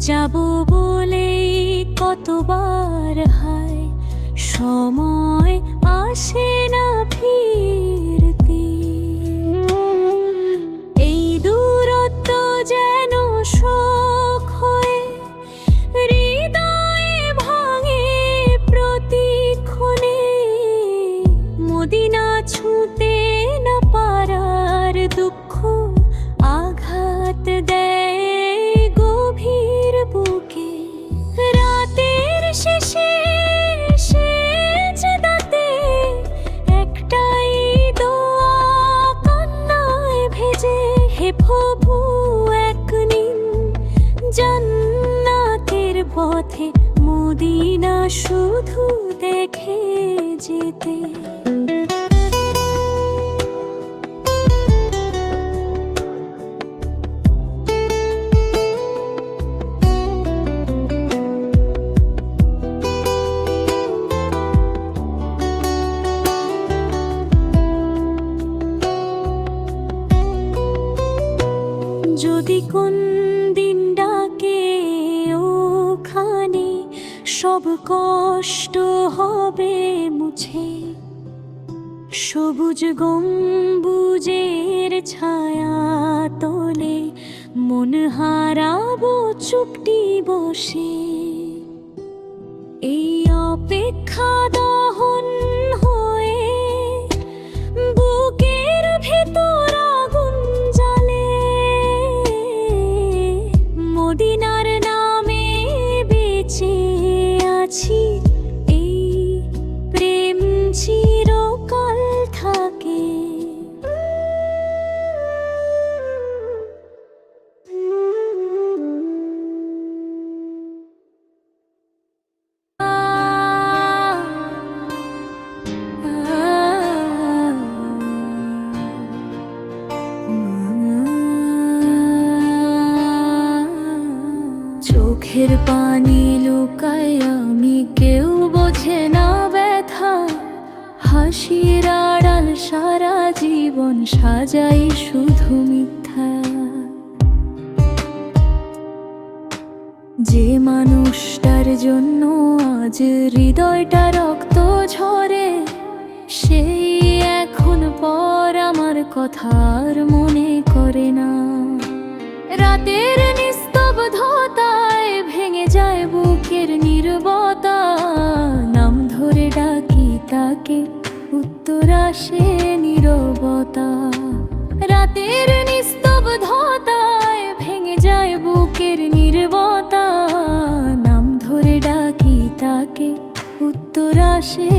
যাব বলেই কতবার হায় সময় আসে না। মদিনা শুধু দেখে যেতে। সব কষ্ট হবে মুছে। সবুজ গম্বুজের ছায়া তোলে, মন হারাবো চুপটি বসে। এই অপেক্ষা দহন হয়ে, বুকের ভেতর আগুন মদিনার চোখের পানি লুকায় আমি কেউ বোঝে না ব্যথা। হাসির আড়াল সারা জীবন সাজাই শুধু মিথ্যা। যে মানুষটার জন্য আজ হৃদয়টা রক্ত ঝরে, সেই এখন পর আমার কথার মনে করে না। রাতের নিস্তব্ধতায় আসে নীরবতা রাতের নিস্তব্ধতায় ভেঙে যায় বুকের নির্বতা। নাম ধরে ডাকি তাকে উত্তর আসে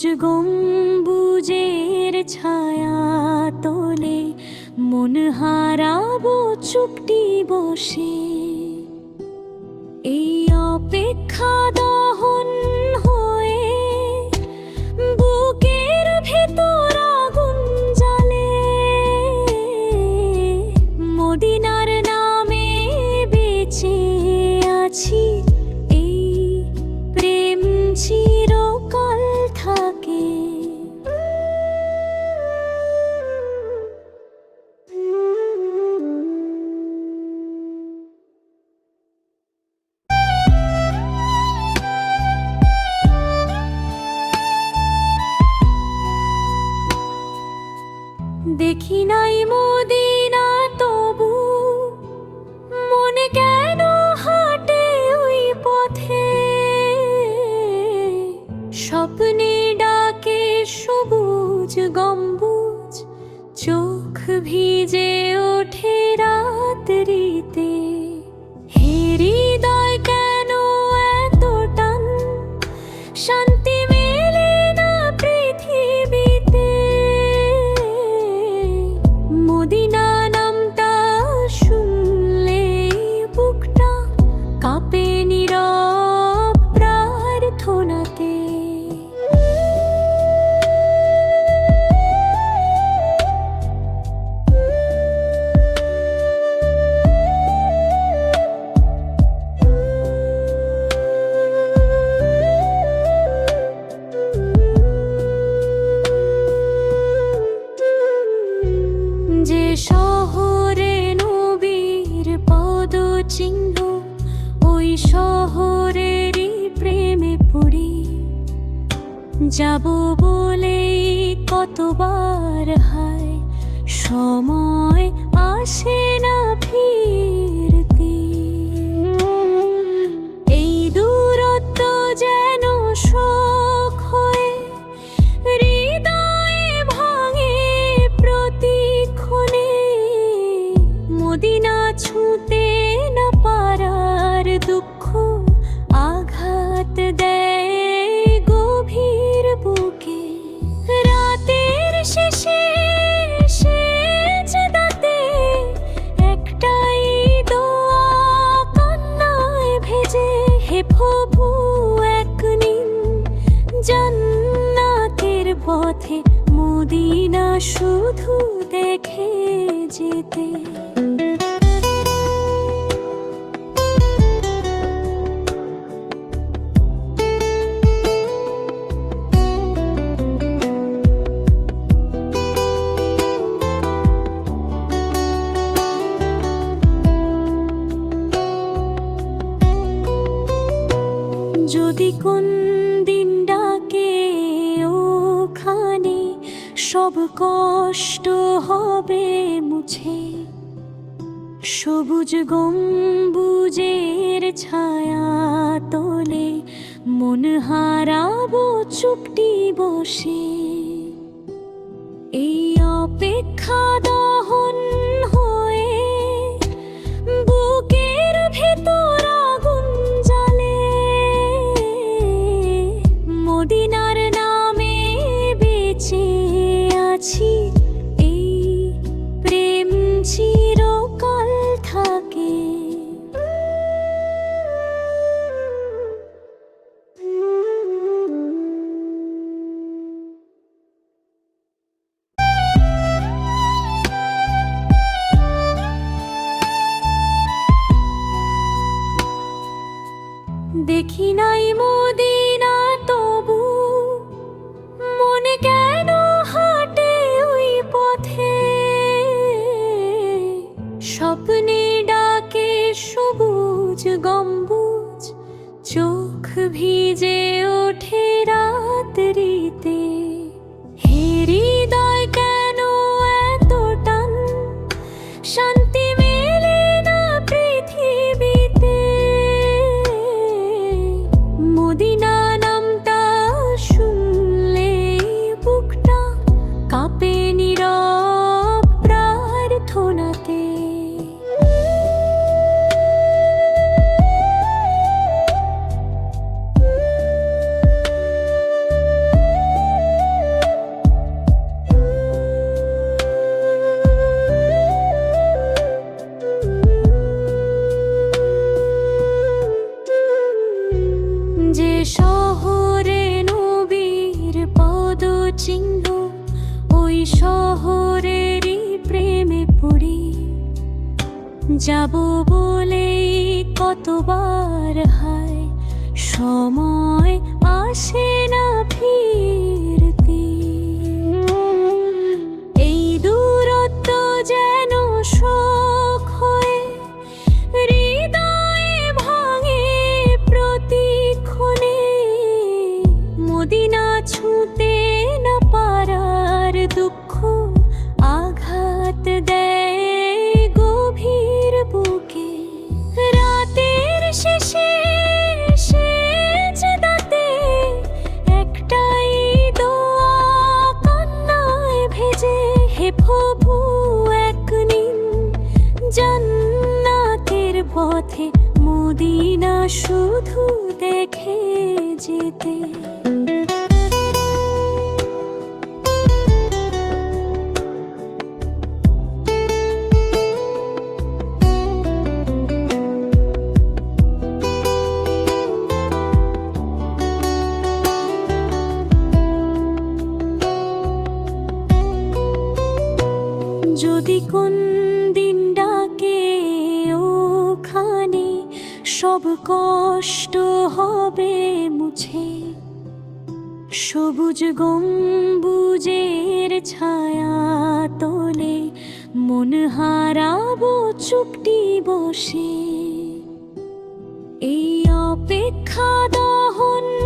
সবুজ গম্বুজের ছায়া তোলে মন হারাবো চুপটি বসে। এই অপেক্ষা দহন চোখ ভিজে ওঠে রাত্রি। যাব বলে কতবার হায়, সময় আসে না ফিরতি। এই দূরত্ব যেন শোক হয়ে, হৃদয়ে ভাঙে প্রতিক্ষণে। মদিনা ছুঁতে না পারার দুঃখ truth সবুজ গম্বুজের ছায়া তোলে মন হারাবো চুপটি বসে। এই অপেক্ষা দহন যে শহরে নবীর পদচিহ্ন, ওই শহরেরই প্রেমে পড়ি যাব বলে কতবার হায়, সময় আসে না ফিরতি পথে মদিনা শুধু দেখে যেতে। সব কষ্ট হবে মুছে। সবুজ গম্বুজের ছায়া তোলে, মন হারাবো চুপটি বসে। এই অপেক্ষা দহন